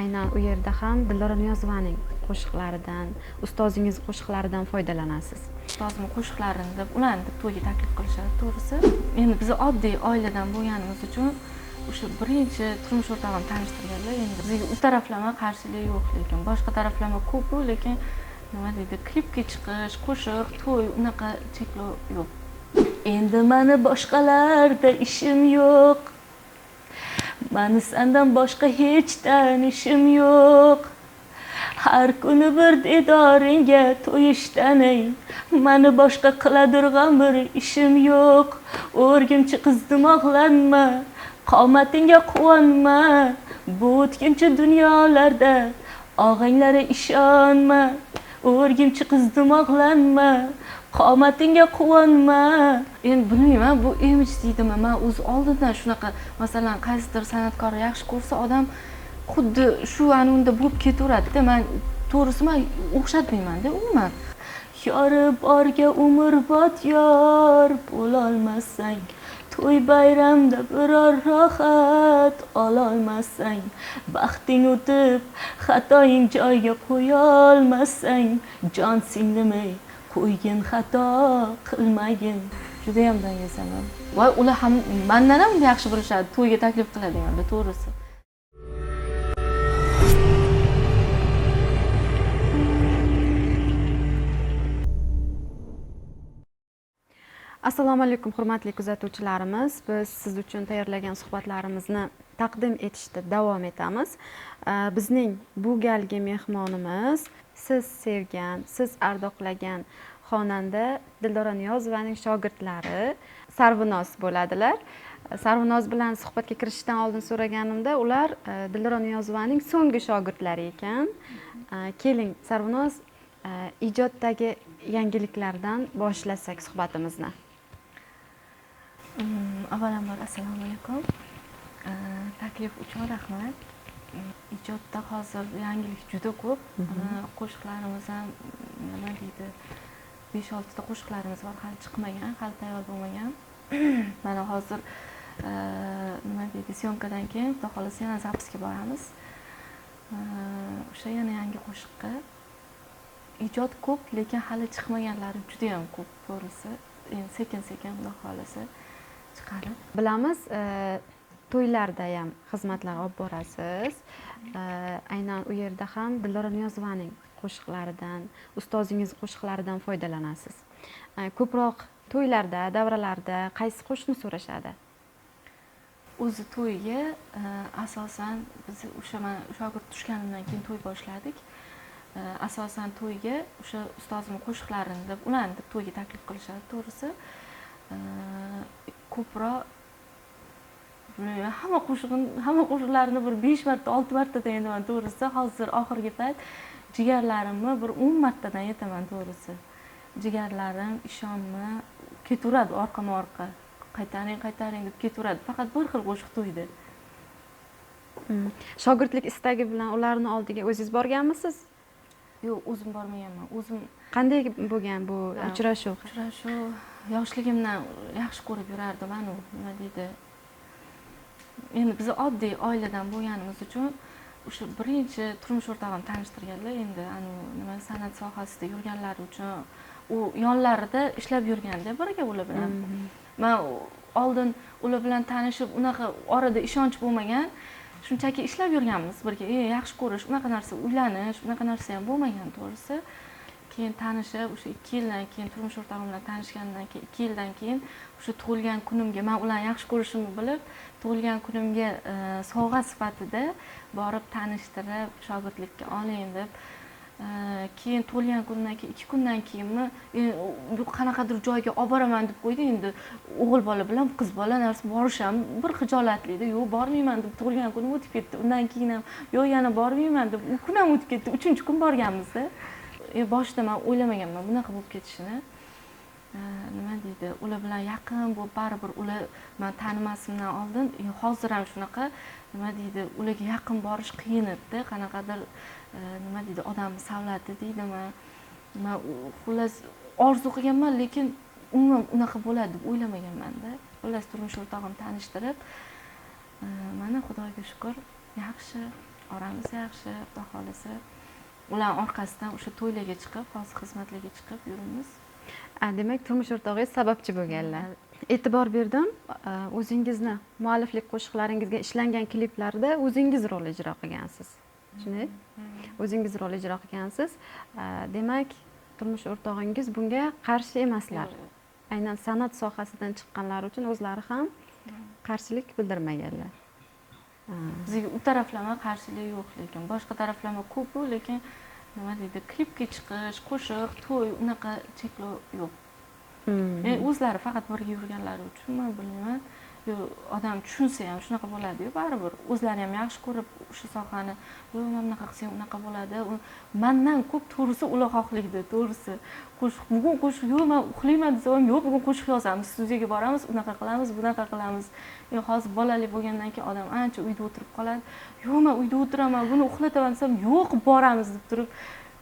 aynan u yerda ham dildora niyozovaning qo'shiqlaridan ustozingiz qo'shiqlaridan foydalanasiz. Ustozimni qo'shiqlarini deb ularni deb to'yga taklif qilishadi to'g'risi. Endi biz oddiy oiladan bo'lganimiz uchun o'sha birinchi turmush o'rtog'im tanishtirganlar endi bizga u taraflama qarshilik yo'q lekin boshqa taraflama ko'pu lekin nima deydi klipga chiqish qo'shiq to'y unaqa cheklov yo'q. Endi mani boshqalarda ishim yo'q mani sandan boshqa hech tanishim yo'q. Har kuni bir didoringga to'yishdanay mani boshqa qiladirg'an bir ishim yo'q. O'rgimchi qiz dimoqlanma qomatingga quvonma. Bu o'tkinchi dunyolarda og'anglari ishonma. O'rgimchi qiz dimoqlanma qomatingga quvonma. Endi bilmayman bu imij deydimi? Man o'zi oldindan shunaqa masalan qaysidir san'atkorni yaxshi ko'rsa odam xuddi shu ana unda bo'lib ketaveradida man to'g'risi man o'xshatmaymanda umuman. Yori borga umrbod yor bo'lolmasang to'y bayramda biror rohat ololmasang baxting o'tib xatoying joyiga qo'yolmasang jon singlimay qo'ygin xato qilmagin. Judayam dangasaman. Voy ular ham mandan ham yaxshi bilishadi to'yga taklif qiladiganda to'g'risi. Assalomu alaykum hurmatli kuzatuvchilarimiz. Biz siz uchun tayyorlagan suhbatlarimizni taqdim etishda davom etamiz. Bizning bu galgi mehmonimiz siz sevgan siz ardoqlagan xonanda dildora niyozovaning shogirdlari sarvinoz bo'ladilar. E, sarvinoz bilan suhbatga kirishishdan oldin so'raganimda ular e, dildora niyozovaning so'nggi shogirdlari ekan. E, keling sarvinoz ijoddagi yangiliklardan boshlasak suhbatimizni. Mm, avvalambor assalomu alaykum. Taklif uchun rahmat. Ijodda hozir yangilik juda ko'p. Qo'shiqlarimiz ham nima deydi besh oltita qo'shiqlarimiz bor. Hali chiqmagan hali tayyor bo'lmagan. Mana hozir nima deydi syomkadan keyin xudo xohlasa yana записga boramiz. O'sha yana yangi qo'shiqqa. Ijod ko'p lekin hali chiqmaganlari judayam ko'p. To'g'risi endi sekin sekin xudo xohlasa chiqarib bilamiz to'ylarda ham xizmatlar olib borasiz. Aynan u yerda ham dildora niyozovaning qo'shiqlaridan ustozingiz qo'shiqlaridan foydalanasiz. Ko'proq to'ylarda davralarda qaysi qo'shiqni so'rashadi? O'zi to'yga e, asosan biz o'sha man shogird tushganimdan keyin to'y boshladik. E, asosan to'yga o'sha ustozimni qo'shiqlarini deb ularni deb to'yga taklif qilishadi to'g'risi. E, ko'proq hamma qo'shig'ini hamma qo'shiqlarini bir besh marta olti martadan aytaman to'g'risi. Hozir oxirgi payt jigarlarimni bir o'n martadan aytaman to'g'risi. Jigarlarim ishonma ketaveradi orqama orqa. Qaytaring qaytaring deb ketaveradi faqat bir xil qo'shiq to'yda hmm. shogirdlik istagi bilan ularni oldiga o'zingiz borganmisiz? Yo'q o'zim bormaganman. O'zim qanday bo'lgan bu uchrashuv? uchrashuv yoshligimdan yaxshi ko'rib yurardim. Anu nima deydi endi biz oddiy oiladan bo'lganimiz uchun o'sha birinchi turmush o'rtog'im tanishtirganlar. Endi anavi nima san'at sohasida yurganlari uchun u yonlarida ishlab yurganda birga ular bilan. Mm-hmm. man oldin ular bilan tanishib unaqa orada ishonch bo'lmagan shunchaki ishlab yurganmiz birga. E yaxshi ko'rish unaqa narsa uylanish unaqa narsa ham bo'lmagan to'g'risi keyin tanishib o'sha ikki yildan keyin turmush o'rtog'im bilan tanishgandan keyin ikki yildan keyin o'sha tug'ilgan kunimga man ularni yaxshi ko'rishimni bilib tug'ilgan kunimga e, sovg'a sifatida borib tanishtirib shogirdlikka oling deb e, keyin tug'ilgan kunimdan keyin ikki kundan keyinmi e, qanaqadir joyga olib boraman deb qo'ydi endi o'g'il bola bilan qiz bola narsa borish ham bir xijolatlikda yo'q bormayman deb tug'ilgan kunim o'tib ketdi. Undan keyin ham yo'q yana bormayman deb u kun ham o'tib ketdi. Uchinchi kun borganmizda. E, boshida man o'ylamaganman bunaqa bo'lib ketishini. E, nima deydi ular bilan yaqin bo'lib baribir ular man tanimasimdan oldin e, hozir ham shunaqa nima deydi ularga yaqin borish qiyin edida qanaqadir nima deydi odamni savlati deydimi man xullas orzu qilganman lekin umuman unaqa bo'ladi deb o'ylamaganmanda. Xullas turmush o'rtog'im tanishtirib mana xudoga shukur yaxshi oramiz yaxshi xudo xohlasa ularni orqasidan o'sha to'ylarga chiqib hozir xizmatlarga chiqib yuribmiz. Demak turmush o'rtog'ingiz sababchi bo'lganlar. E'tibor berdim o'zingizni mualliflik qo'shiqlaringizga ishlangan kliplarda o'zingiz rol ijro qilgansiz. Shunday o'zingiz rol ijro qilgansiz. Demak turmush o'rtog'ingiz bunga qarshi emaslar. Aynan san'at sohasidan chiqqanlari uchun o'zlari ham qarshilik bildirmaganlar. Bizga u taraflama qarshilik yo'q lekin boshqa taraflama ko'pu lekin nima deydi klipga chiqish qo'shiq to'y unaqa cheklov yo'q Hmm. Yani o'zlari faqat birga yurganlari uchunmi bilmayman odam tushunsa ham shunaqa bo'ladiyu baribir o'zlari ham yaxshi ko'rib o'sha sohani voy mana bunaqa qilsang unaqa bo'ladi U- mandan ko'p to'g'risi ular xohlaydi to'g'risi. Qo'shiq bugun qo'shiq yo'q man uxlayman desa ham yo'q bugun qo'shiq yozamiz studiyaga boramiz unaqa qilamiz bunaqa qilamiz yo hozir bolali bo'lgandan keyin odam ancha uyda o'tirib qoladi. Yo'q man uyda o'tiraman buni uxlataman desam yo'q boramiz deb turib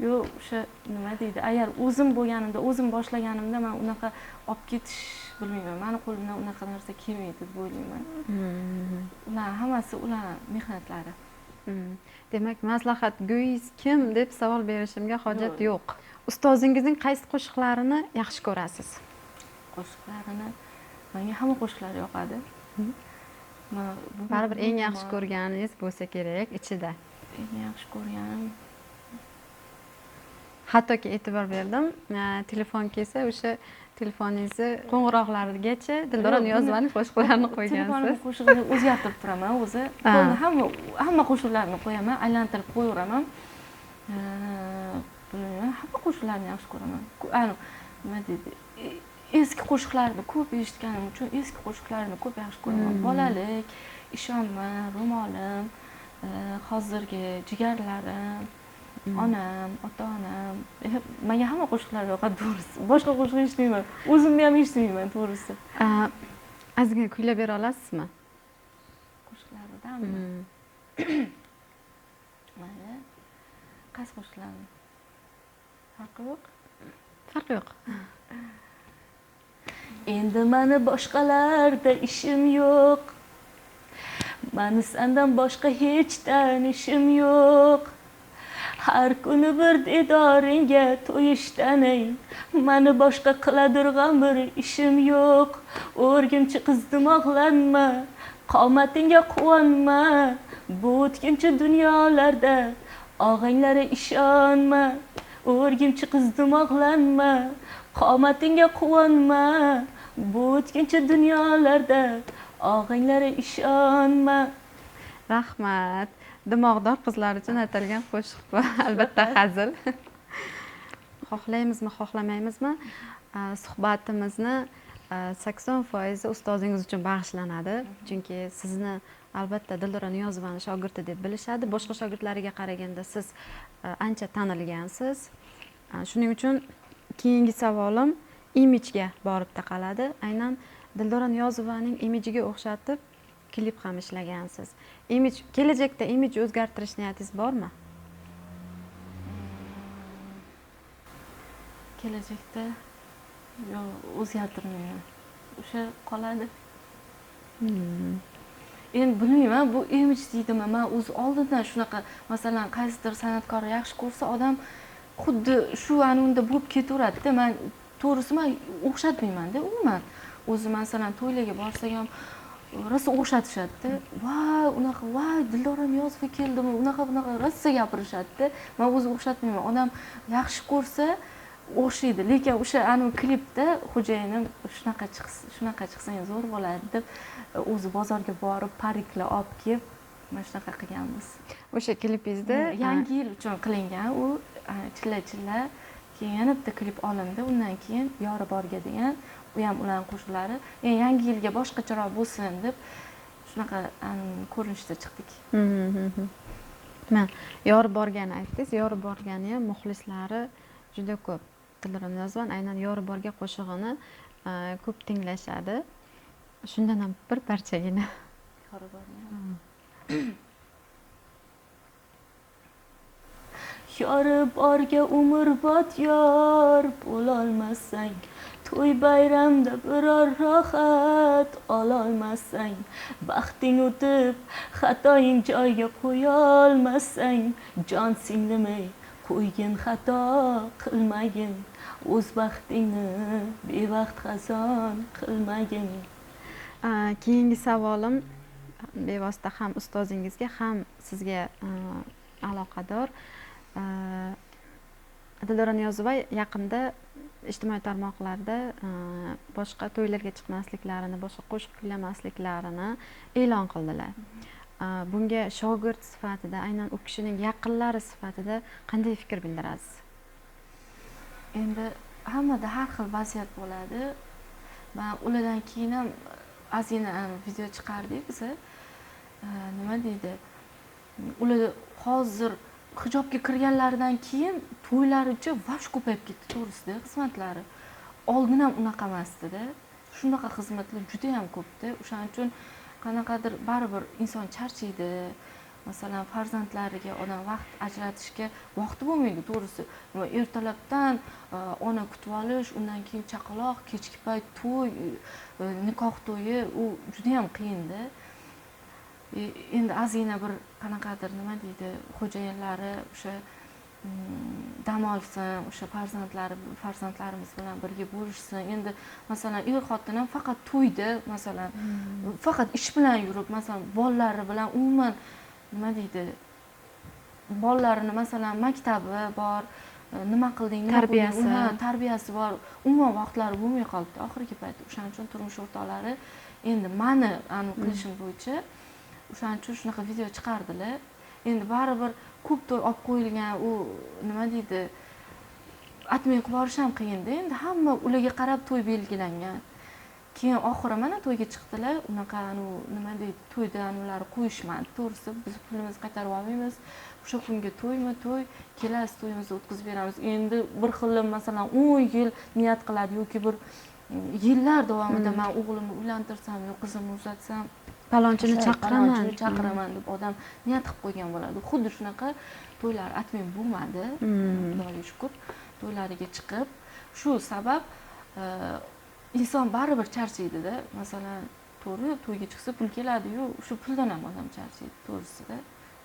yo'q o'sha nima deydi agar o'zim bo'lganimda o'zim boshlaganimda man unaqa olib ketish bilmayman mani qo'limdan unaqa narsa kelmaydi deb o'ylayman. Hmm. ular hammasi ularni mehnatlari. Hmm. demak maslahatgo'yingiz kim deb savol berishimga hojat Yo'q. ustozingizning qaysi qo'shiqlarini yaxshi ko'rasiz? Qo'shiqlarini menga hamma qo'shiqlari yoqadi. Bu- baribir eng yaxshi ko'rganingiz bo'lsa kerak ichida. Eng yaxshi ko'rganim hattoki e'tibor berdim. Telefon kelsa o'sha telefoningizni qo'ng'iroqlarigacha dildora Yo'q, niyozovaning qo'shiqlarini telefonimni qo'ygansiz qo'shig'ini o'zgartirib turaman o'zi. Hamma hamma qo'shiqlarni qo'yaman aylantirib qo'yaveraman. Hamma qo'shiqlarni yaxshi ko'raman. Nima deydi e- eski qo'shiqlarni ko'p eshitganim uchun eski qo'shiqlarni ko'p yaxshi ko'raman. Hmm. bolalik ishonma ro'molim eee, hozirgi jigarlarim. Onam ota onam e, menga hamma qo'shiqlar yoqadi to'g'risi boshqa qo'shiq eshitmayman o'zimni ham eshitmayman to'g'risi. Ozgina kuylab bera olasizmi? Qo'shiqlaridanmi? Hmm. mayli qaysi qo'shiqlarni. Farqi yo'q? Farqi yo'q. Endi mani boshqalarda ishim yo'q. Mani sandan boshqa hech tanishim yo'q har kuni bir didoringga to'yishdan ey mani boshqa qiladirg'an bir ishim yo'q. O'rgimchi qiz dimoqlanma qomatingga quvonma bu o'tkinchi dunyolarda og'aynlari ishonma. O'rgimchi qiz dimoqlanma qomatingga quvonma bu o'tkinchi dunyolarda og'aynlari ishonma. Rahmat. Dimog'dor qizlar uchun atalgan qo'shiq bu albatta hazil. Xohlaymizmi xohlamaymizmi? Suhbatimizni sakson foizi ustozingiz uchun bag'ishlanadi. Chunki sizni albatta dildora niyozovani shogirdi deb bilishadi. Boshqa shogirdlariga qaraganda siz ancha tanilgansiz. Shuning uchun keyingi savolim imijga borib taqaladi. Aynan dildora niyozovaning imijiga o'xshatib klip ham ishlagansiz imij kelajakda imij o'zgartirish niyatingiz bormi? Kelajakda yo'q o'zgartirmayman. O'sha qoladi. Endi bilmayman bu imij deydimi? Man o'zi oldindan shunaqa masalan qaysidir san'atkorni yaxshi ko'rsa odam xuddi shu ana unda bo'lib ketaveradida man to'g'risi man o'xshatmaymanda umuman. O'zi masalan to'ylarga borsak ham rosa o'xshatishadida voy unaqa voy dildora niyozova keldimi? Unaqa bunaqa rosa gapirishadida man o'zi o'xshatmayman odam yaxshi ko'rsa o'xshaydi lekin o'sha anavi klipda xo'jayinim shunaqa chiqsa shunaqa chiqsang zo'r bo'ladi deb o'zi bozorga borib pariklar olib kelib mana shunaqa qilganmiz. O'sha klipingizda yangi yil uchun qilingan u chilla chilla keyin yana bitta klip olindi undan keyin yori borga degan u ham ularni qo'shiqlari yangi yilga boshqacharoq bo'lsin deb shunaqa ko'rinishda chiqdik. Man yori borgani aytdingiz yori borgani ham muxlislari juda ko'p. Dildora niyozova aynan yori borga qo'shig'ini a, ko'p tinglashadi. Shundan ham bir parchagina. Yori borga yori borga umrbod yor bo'lolmasang to'y bayramda biror rohat ololmasang baxting o'tib xatoying joyiga qo'yolmasang jon singlimay qo'ygin xato qilmagin o'z baxtingni bevaqt xazon qilmagin. A, keyingi savolim bevosita ham ustozingizga ham sizga aloqador. Dildora niyozova yaqinda ijtimoiy tarmoqlarda e, boshqa to'ylarga chiqmasliklarini boshqa qo'shiq kuylamasliklarini e'lon qildilar. E, bunga shogird sifatida aynan u kishining yaqinlari sifatida qanday fikr bildirasiz? Endi hammada har xil vaziyat bo'ladi. Man ulardan keyin ham ozgina e, video chiqardik. Biz nima deydi? Ular hozir hijobga kirganlaridan keyin to'ylaricha vash ko'payib ketdi to'g'risida xizmatlari. Oldin ham unaqa emasdida shunaqa xizmatlar juda yam ko'pda o'shaning uchun qanaqadir baribir inson charchaydi. Masalan farzandlariga odam vaqt ajratishga vaqti bo'lmaydi to'g'risi. Ertalabdan e, ona kutib olish undan keyin chaqaloq kechki payt to'y e, nikoh to'yi u judayam qiyinda. Endi ozgina bir qanaqadir nima deydi xo'jayinlari o'sha mm, dam olsin o'sha farzandlari farzandlarimiz bilan birga bo'lishsin. Endi masalan er xotin ham faqat to'yda masalan faqat ish bilan yurib masalan bolalari bilan umuman nima deydi bolalarini masalan maktabi bor e, nima qilding Tarbiyasi. tarbiyasi bor. Umuman vaqtlari bo'lmay qolibdi. Oxirgi paytda o'shaning uchun turmush o'rtoqlari endi mani anavi qilishim bo'yicha o'shaning uchun shunaqa video chiqardilar. Endi baribir ko'p to'y olib qo'yilgan u nima deydi atmay qilib yuborish ham qiyinda endi hamma ularga qarab to'y belgilangan. Keyin oxiri mana to'yga chiqdilar. Unaqa anavi nima deydi to'yda anavlarni qo'yishmadi. To'g'risi biz pulimizni qaytarib olmaymiz. O'sha kunga to'ymi to'y kelasi to'yimizni o'tkazib beramiz. Endi bir xil masalan o'n yil niyat qiladi yoki bir yillar davomida man o'g'limni uylantirsam yo qizimni uzatsam palonchini chaqiraman chaqiraman deb odam niyat qilib qo'ygan bo'ladi. Xuddi shunaqa to'ylar atmen bo'lmadi. Hmm. xudoga shukur to'ylariga chiqib shu sabab e, inson baribir charchaydida masalan to'g'ri to'yga chiqsa pul keladiyu shu puldan ham odam charchaydi to'g'risida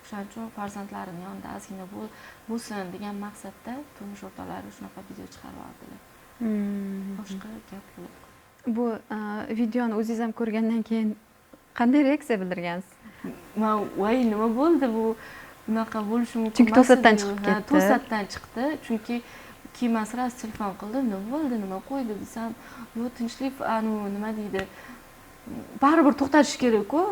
o'shaning uchun farzandlarini yonida ozgina bo'l- bo'lsin degan maqsadda turmush o'rtoqlari shunaqa video chiqarib yubordilar Hmm. boshqa gap yo'q. Bu a, videoni o'zingiz ham ko'rgandan keyin qanday reaksiya bildirgansiz? Man voy nima bo'ldi bu? Bunaqa bo'lishi mumkin Chunki to'satdan chiqib ketdi. to'satdan chiqdi. Chunki keyin man сразу telefon qildim nima bo'ldi? Nima qo'ydi desam yo'q tinchlik anavi nima deydi? Baribir to'xtatish kerakku.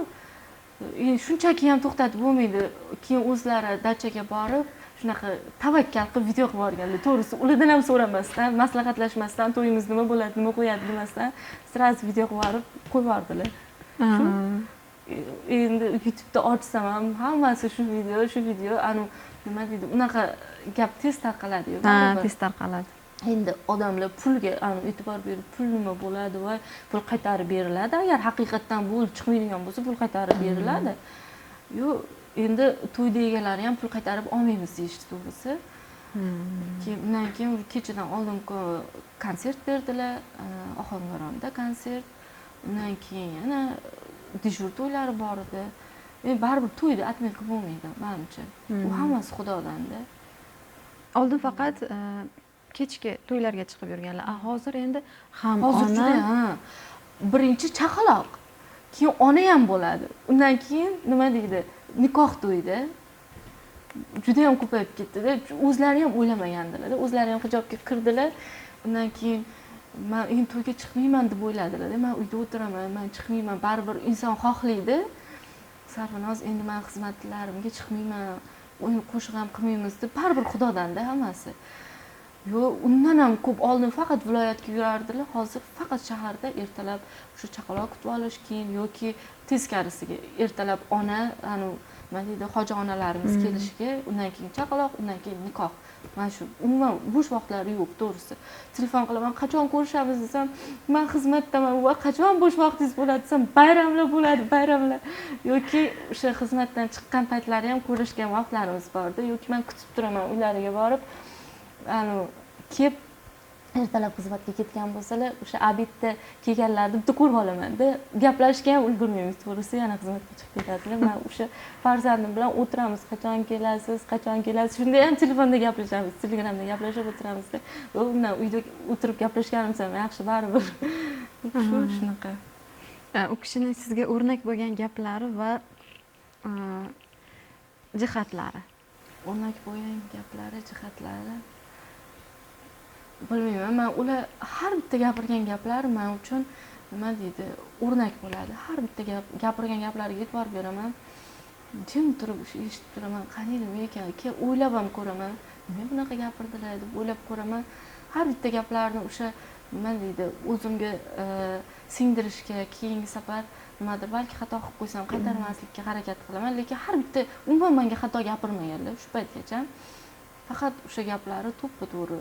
E, shunchaki ham to'xtatib bo'lmaydi. Keyin o'zlari dachaga borib shunaqa tavakkal qilib video qilib yuborganlar. To'g'risi ulardan ham so'ramasdan maslahatlashmasdan to'yimiz nima bo'ladi nima qo'yadi demasdan сразу video qilib yuborib qo'yib yubordilar. Endi youtubeda ochsam ham hammasi shu video shu video anavi nima deydi unaqa gap tez tarqaladiyu ha tez tarqaladi. Endi odamlar pulga e'tibor berib pul nima bo'ladi va pul qaytarib beriladi. Agar haqiqatdan bu chiqmaydigan bo'lsa pul qaytarib beriladi. Yo'q endi to'yni egalari ham pul qaytarib olmaymiz deyishdi to'g'risi. Keyin undan keyin kechadan oldin ko- konsert berdilar ohangaronda konsert undan keyin yana dejur to'ylari bor edi endi baribir to'yni atmay qilib bo'lmaydi manimcha u hammasi xudodanda oldin faqat kechki to'ylarga chiqib yurganlar a hozir endi ham hozir juda birinchi chaqaloq keyin ona ham bo'ladi undan keyin nima deydi nikoh to'yda juda yam ko'payib ketdida o'zlari ham o'ylamagandilarda o'zlari ham hijobga kirdilar undan keyin man endi to'yga chiqmayman deb o'yladilarda man uyda o'tiraman man chiqmayman baribir inson xohlaydi. Sarvinoz endi man xizmatlarimga chiqmayman o'yin qo'shiq ham qilmaymiz deb. Baribir xudodanda hammasi. Yo'q undan ham ko'p oldin faqat viloyatga yurardilar hozir faqat shaharda ertalab o'sha chaqaloq kutib olish keyin yoki teskarisiga ertalab ona anavi nima deydi hoji onalarimiz kelishiga undan keyin chaqaloq undan keyin nikoh. Mana shu umuman bo'sh vaqtlari yo'q to'g'risi. Telefon qilaman qachon ko'rishamiz? desam man xizmatdaman va qachon bo'sh vaqtingiz bo'ladi? desam bayramlar bo'ladi bayramlar. Yoki o'sha xizmatdan chiqqan paytlari ham ko'rishgan vaqtlarimiz borda yoki man kutib turaman uylariga borib anavi kelib ertalab xizmatga ketgan bo'lsalar o'sha obedda kelganlarni bitta ko'rib olamanda gaplashishga ham ulgurmaymiz to'g'risi yana xizmatga chiqib ketadilar. Man o'sha farzandim bilan o'tiramiz qachon kelasiz qachon kelasiz? Shunda ham telefonda gaplashamiz telegramda gaplashib o'tiramizda u bilan uyda o'tirib gaplashganimiz ham yaxshi baribir. Shu shunaqa. E, u kishining sizga o'rnak bo'lgan gaplari va e, jihatlari. O'rnak bo'lgan gaplari jihatlari bilmayman man ular har bitta gapirgan gaplari man uchun nima deydi o'rnak bo'ladi. Har bitta gap gapirgan gaplariga e'tibor beraman. Jim turib o'sha eshitib turaman qaniydi nima ekan keyin o'ylab ham ko'raman. Nima bunaqa gapirdilar deb o'ylab ko'raman. Har bitta gaplarni o'sha nima deydi o'zimga e, singdirishga keyingi safar nimadir balki xato qilib qo'ysam qaytarmaslikka harakat qilaman lekin har bitta umuman menga xato gapirmaganlar shu paytgacha. Faqat o'sha gaplari to'ppa to'g'ri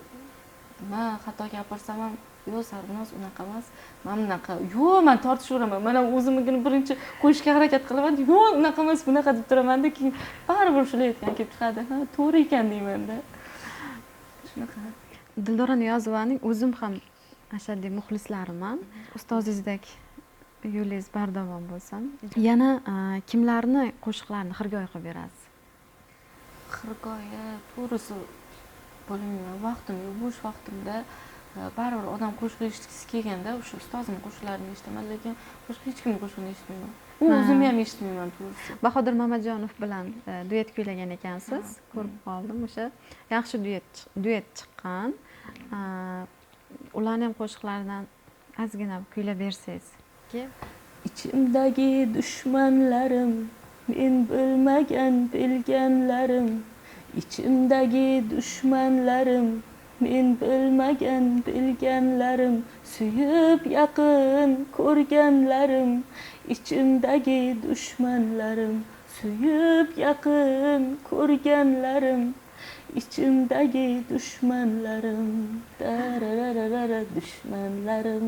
man xato gapirsam ham yo'q sarvinoz unaqa emas. Man bunaqa yo'q man tortishaveraman man ham o'zimnikini birinchi qo'yishga harakat qilaman. Yo'q unaqa emas bunaqa deb turamanda keyin baribir shular aytgan kelib chiqadi. Ha to'g'ri ekan deymanda shunaqa. Dildora niyozovaning o'zim ham ashaddiy muxlislariman. Ustozingizdek yo'lingiz bardavom bo'lsin. Yana e, kimlarni qo'shiqlarini xirgoyi qilib berasiz? Xirgoyi to'g'risi bilmayman vaqtim yo'q bo'sh vaqtimda e, baribir odam qo'shiq eshitgisi kelganda o'sha ustozimni qo'shiqlarini eshitaman lekin boshqa hech kimni qo'shig'ini eshitmayman. U o'zimni ham eshitmayman to'g'risi. Bahodir mamajonov bilan e, duet kuylagan ekansiz? Ko'rib qoldim o'sha. Yaxshi duet duet chiqqan. E, ularni ham qo'shiqlaridan ozgina kuylab bersangiz ichimdagi dushmanlarim men bilmagan bilganlarim ichimdagi dushmanlarim men bilmagan bilganlarim suyib yaqin ko'rganlarim ichimdagi dushmanlarim suyib yaqin ko'rganlarim ichimdagi dushmanlarim darararara dushmanlarim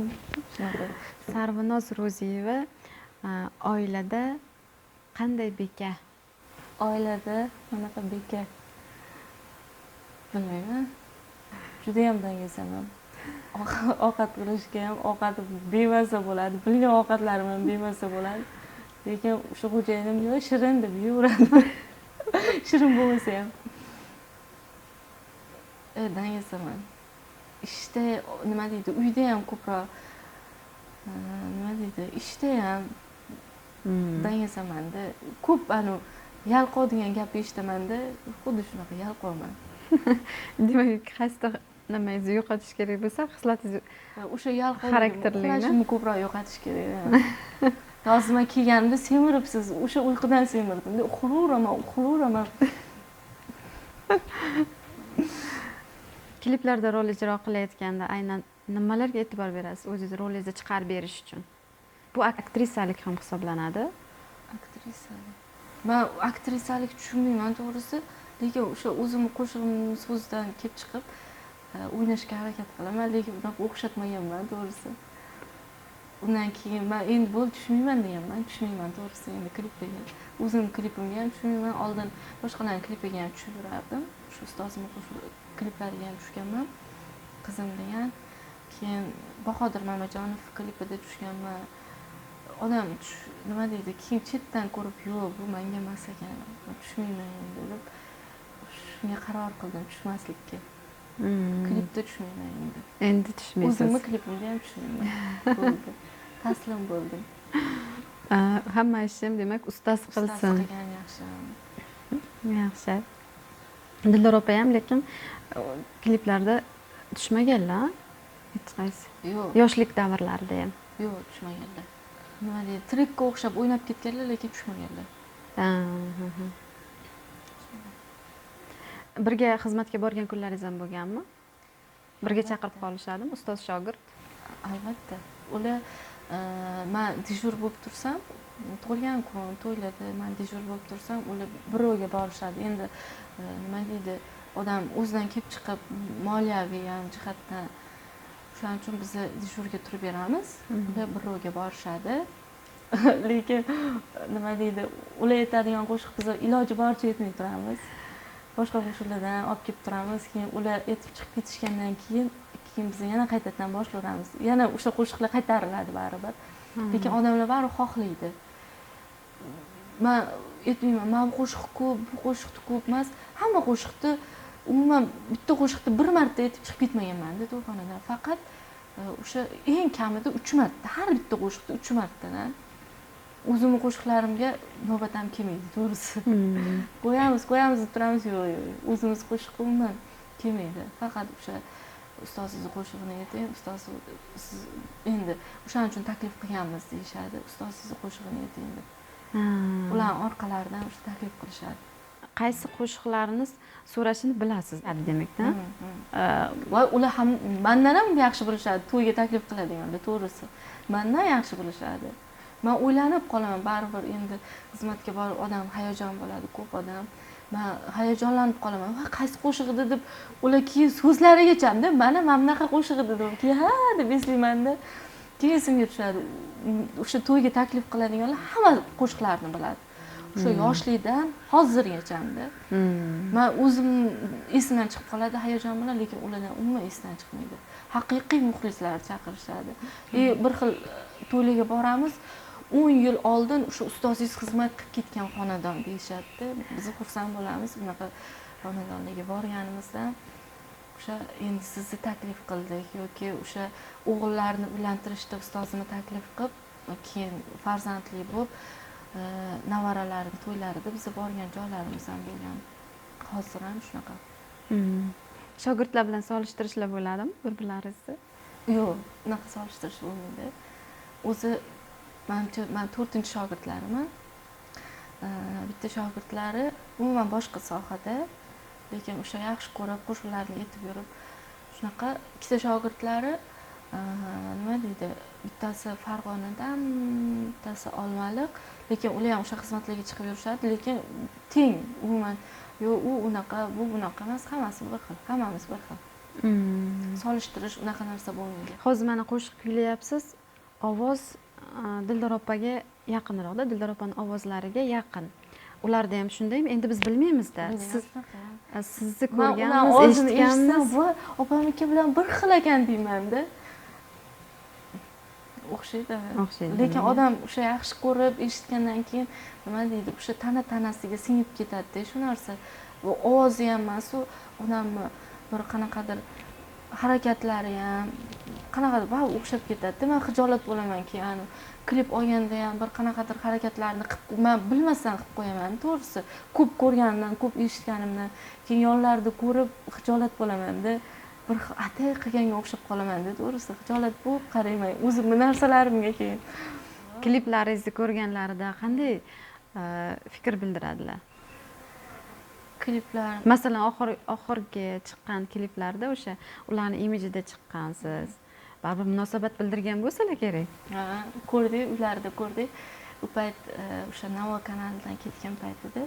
sarvinoz ro'ziyeva e, oilada qanday beka? Oilada bunaqa beka bilmayman judayam dangasaman. Ovqat qilishga ham ovqati bemaza bo'ladi. Bilgan ovqatlarim ham bemaza bo'ladi. Lekin o'sha xo'jayinim yo'q shirin deb yeyveradi shirin bo'lmasa ham. E, dangasaman. Ishda nima deydi? Uyda ham ko'proq e, nima deydi? Ishda ham dangasamanda. Ko'p anavi yalqov degan gapni eshitamanda xuddi shunaqa yalqovman demak qaysidir nimangizni yo'qotish kerak bo'lsa xislatingizni o'sha yalqov Xarakterlikni? ko'proq yo'qotish kerak hozir man kelganimda semiribsiz o'sha uyqudan semirdim uxlayveraman uxlayveraman kliplarda rol ijro qilayotganda aynan nimalarga e'tibor berasiz o'zingizni rolingizni chiqarib berish uchun bu aktrisalik ham hisoblanadi aktrisalik man aktrisalik tushunmayman to'g'risi lekin o'sha o'zimni qo'shig'imni so'zidan kelib chiqib e, o'ynashga harakat qilaman lekin unaqa o'xshatmaganman to'g'risi. Undan keyin man endi bo'ldi tushunmayman deganman tushunmayman to'g'risi endi klipiga o'zimni klipimga ham tushunmayman oldin boshqalarni klipiga ham tushib yurardim shu ustozimni kliplariga ham tushganman qizim degan. Keyin bahodir mamajonov klipida tushganman. Odam nima deydi keyin chetdan ko'rib yo'q bu manga emas ekan tushunmayman tushmayman endi deb shunga qaror qildim tushmaslikka. Klipda tushmayman endi. Endi tushmaysiz. O'zimni klipimda ham tushmayman bo'ldi. Taslim bo'ldim. Hamma ishni demak ustasi ustasi qilsin. qilgan yaxshi. Yaxshi. Dildora opa ham lekin e, kliplarda tushmaganlar. Hech qaysi. Yo'q. Yoshlik davrlarida ham. Yo'q tushmaganlar. Nima deydi trikka o'xshab o'ynab ketganlar lekin tushmaganlar. Birga xizmatga borgan kunlaringiz ham bo'lganmi? Birga chaqirib qolishadimi ustoz shogird. Albatta. Ular e, man dejur bo'lib tursam tug'ilgan kun to'ylarda man dejur bo'lib tursam ular birovga borishadi. Endi e, nima deydi odam o'zidan kelib chiqib moliyaviy ham jihatdan shuning uchun biz dejurga turib beramiz. Ular birovga borishadi. Lekin nima deydi ular aytadigan qo'shiq biz iloji boricha aytmay turamiz boshqa qo'shiqlardan olib kelib turamiz. Keyin ular aytib chiqib ketishgandan keyin keyin biz yana qaytadan boshlayveramiz yana o'sha qo'shiqlar qaytariladi baribir. Lekin odamlar baribir xohlaydi. Man aytmayman mana bu qo'shiq ko'p bu qo'shiqni ko'p emas hamma qo'shiqni umuman bitta qo'shiqni bir marta aytib chiqib ketmaganmanda to'yxonadan faqat e, o'sha eng kamida uch marta har bitta qo'shiqni uch martadan o'zimni qo'shiqlarimga navbat ham kelmaydi to'g'risi. Hmm. qo'yamiz qo'yamiz deb turamiz yo'q yo'q o'zimiz qo'shiq umuman kelmaydi. Faqat o'sha ustoz sizni qo'shig'ini ayting ustoz siz endi o'shaning uchun taklif qilganmiz deyishadi. Ustoz sizni qo'shig'ini ayting deb ularni orqalaridan o'sha taklif qilishadi. Qaysi qo'shiqlarni so'rashini bilasiz demakda Mm, mm. va ular ham mandan ham yaxshi bilishadi. To'yga taklif qiladiganda to'g'risi. Mandan yaxshi bilishadi man o'ylanib qolaman baribir endi xizmatga borib odam hayajon bo'ladi ko'p odam. Man hayajonlanib qolaman. Va qaysi qo'shiq edi deb ular keyin so'zlarigachamda mana mana bunaqa qo'shiq edi deb keyin ha deb eslaymanda. Keyin esimga tushadi. O'sha to'yga taklif qiladiganlar hamma qo'shiqlarni biladi. O'sha yoshlikdan hozirgachamda Hmm. man o'zim esimdan chiqib qoladi hayajon bilan lekin ulardan umuman esdan chiqmaydi. Haqiqiy muxlislar chaqirishadi. И bir xil to'ylarga boramiz o'n yil oldin o'sha ustozingiz xizmat qilib ketgan xonadon deyishadida biz xursand bo'lamiz bunaqa xonadonlarga borganimizdan o'sha endi sizni taklif qildik yoki o'sha o'g'illarni uylantirishda ustozini taklif qilib keyin farzandli bo'lib e, nevaralarini to'ylarida biza borgan joylarimiz ham bo'lgan. Hozir ham shunaqa. Hmm. shogirdlar bilan solishtirishlar bo'ladimi bir birlaringizni yo'q unaqa solishtirish bo'lmaydi. O'zi manimcha man to'rtinchi shogirdlariman E, bitta shogirdlari umuman boshqa sohada lekin o'sha yaxshi ko'rib qo'shiqlarni aytib yurib shunaqa ikkita shogirdlari e, nima deydi bittasi farg'onadan bittasi olmaliq lekin ular ham o'sha xizmatlarga chiqib yurishadi. Lekin teng umuman yo'q u unaqa bu bunaqa emas hammasi bir xil hammamiz bir xil. Hmm. solishtirish unaqa narsa bo'lmaydi. Hozir mana qo'shiq kuylayapsiz. Ovoz dildor opaga yaqinroqda dildor opani ovozlariga yaqin. Ularda ham shundaymi endi biz bilmaymizda. Siz sizni ko'rganmiz eshitganmiz. voy opamniki bilan bir xil ekan deymanda. O'xshaydi. O'xshaydi. lekin odam o'sha yaxshi ko'rib eshitgandan keyin nima deydi o'sha tana tanasiga singib ketadida shu narsa. Bu ovozi ham emas u odamni bir qanaqadir harakatlari ham qanaqadir baribir o'xshab ketadida man xijolat bo'laman keyin klip olganda ham bir qanaqadir harakatlarni qilib man bilmasdan qilib qo'yaman. To'g'risi ko'p ko'rganimdan ko'p eshitganimdan keyin yonlarida ko'rib xijolat bo'lamanda bir atay qilganga o'xshab qolamanda to'g'risi. Xijolat bo'lib qarayman o'zimni narsalarimga keyin. Kliplaringizni ko'rganlarida qanday e, fikr bildiradilar? Kliplar. Masalan oxir oxirgi chiqqan kliplarda o'sha ularni imijida chiqqansiz. Baribir munosabat bildirgan bo'lsalar kerak. Ha, ko'rdik uylarida ko'rdik u payt e, o'sha navo kanalidan ketgan paytida.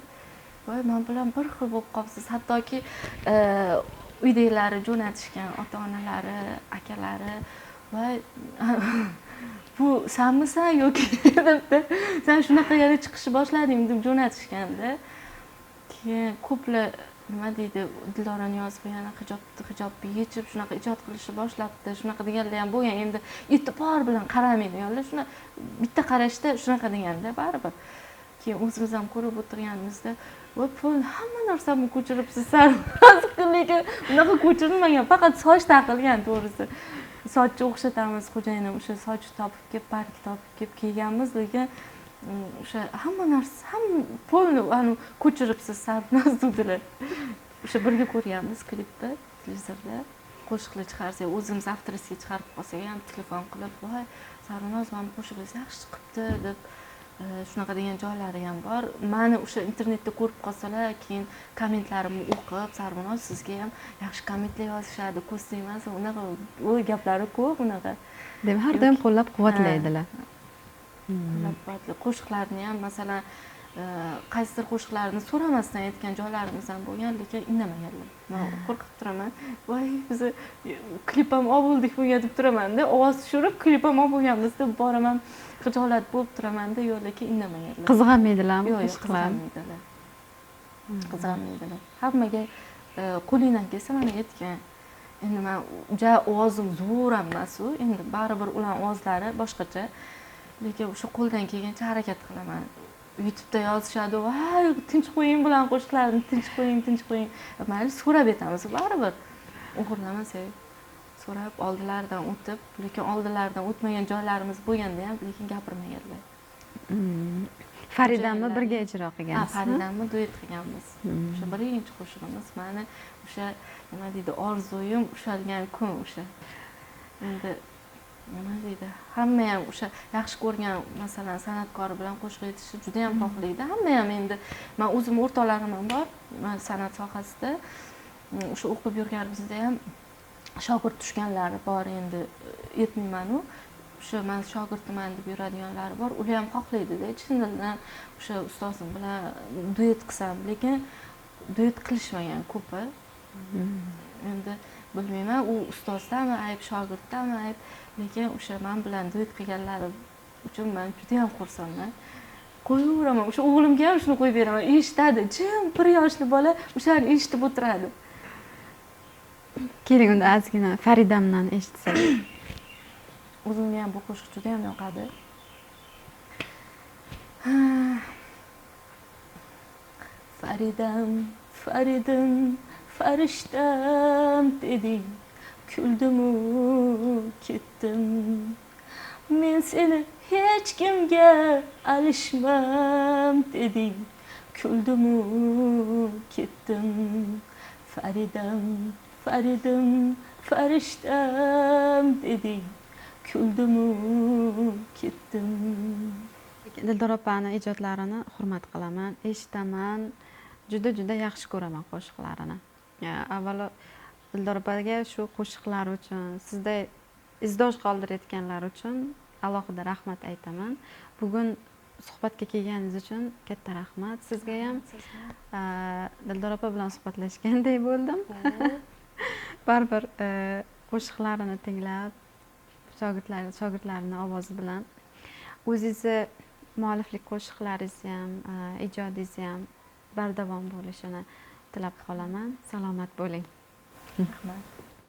Voy man bilan bir xil bo'lib qolibsiz. Hattoki e, uydagilari jo'natishgan ota onalari akalari. Voy bu sanmisan yoki debdi san shunaqa yana chiqishni boshlading deb jo'natishganda keyin ko'plar nima deydi dildorani yozib yana hijobni hijobni yechib shunaqa ijod qilishni boshlabdi shunaqa deganlar ham bo'lgan endi e'tibor bilan qaramaydiganlar shuna bitta qarashda shunaqa deganda baribir. Keyin o'zimiz ham ko'rib o'tirganimizda voy pul hamma narsamni ko'chiribsiz sarvinoz lekin unaqa ko'chirilmagan faqat soch taqilgan to'g'risi. Sochni o'xshatamiz xo'jayinim o'sha soch topib kelib park topib kelib kiyganmiz lekin o'sha hamma narsa hamma polni anavi ko'chiribsiz sarvinoz dedilar o'sha birga ko'rganmiz klipni televizorda. Qo'shiqlar chiqarsak o'zimiz avtoriska chiqarib qolsak ham telefon qilib voy sarvinoz mana bu qo'shig'ingiz yaxshi chiqibdi deb e, shunaqa degan joylari ham bor. Mani o'sha internetda ko'rib qolsalar keyin kommentlarimni o'qib sarvinoz sizga ham yaxshi kommentlar yozishadi ko'z tegmasin unaqa gaplari ko'p unaqa. Demak har doim qo'llab quvvatlaydilar qo'llab-quvvatlaydi qo'shiqlarni ham masalan e, qaysidir qo'shiqlarni so'ramasdan aytgan joylarimiz ham bo'lgan lekin indamaganlar man qo'rqib turaman. Voy bizni klip ham olib bo'ldik bunga deb turamanda ovoz tushirib klip ham olib bo'lganmiz deb boraman. Xijolat bo'lib turamanda yo'q lekin indamaganlar qizg'anmaydilarmi yo'q yo'q qizg'anmaydilar qizg'anmaydilar hammaga e, qo'lingdan kelsa mana aytgan. Endi man ja ovozim zo'r ham emasu. Endi baribir ularni ovozlari boshqacha lekin o'sha qo'ldan kelgancha harakat qilaman. Youtubeda yozishadi voy tinch qo'ying bularni qo'shiqlarini tinch qo'ying tinch qo'ying. Mayli so'rab aytamiz baribir. O'g'irlamasak so'rab oldilaridan o'tib lekin oldilaridan o'tmagan joylarimiz bo'lganda ham lekin gapirmaganlar. Mm. faridamni Joylar. birga ijro ha qilgansiz faridamni duet qilganmiz. Mm. o'sha birinchi qo'shig'imiz mani o'sha nima deydi orzuyim ushalgan kun o'sha. Endi nima deydi. Hamma ham o'sha yaxshi ko'rgan masalan san'atkor bilan qo'shiq aytishni juda yam xohlaydi. Hamma ham endi man o'zim o'rtoqlarim ham bor san'at sohasida Mm, o'sha o'qib yurganimizda ham shogird tushganlari bor endi aytmaymanu o'sha man shogirdiman deb yuradiganlari bor ular ham xohlaydida. Chin dildan o'sha ustozim bilan duet qilsam lekin duet qilishmagan ko'pi. Endi bilmayman u ustozdami ayb shogirdami ayb lekin o'sha man bilan duet qilganlari uchun man judayam xursandman. Qo'yaveraman o'sha o'g'limga ham shuni qo'yib beraman eshitadi. Jim bir yoshli bola o'shani eshitib o'tiradi. Keling unda ozgina faridamdan eshitsak. O'zimga ham bu qo'shiq juda yam yoqadi faridam faridim farishtam deding kuldimu ketdim. Men seni hech kimga alishmam deding kuldimu ketdim. Faridam faridim farishtam deding kuldimu ketdim. Dildor opani ijodlarini hurmat qilaman eshitaman. Juda juda yaxshi ko'raman qo'shiqlarini. Avvalo dildor opaga shu qo'shiqlari uchun sizday izdosh qoldirayotganlari uchun alohida rahmat aytaman. Bugun suhbatga kelganingiz uchun katta rahmat. Sizga ham dildor opa bilan suhbatlashgandek bo'ldim. Baribir e, qo'shiqlarini tinglab shogirdlar shogirdlarini ovozi bilan. O'zizni mualliflik qo'shiqlaringizni ham e, ijodingizni ham bardavom bo'lishini tilab qolaman. Salomat bo'ling. Rahmat.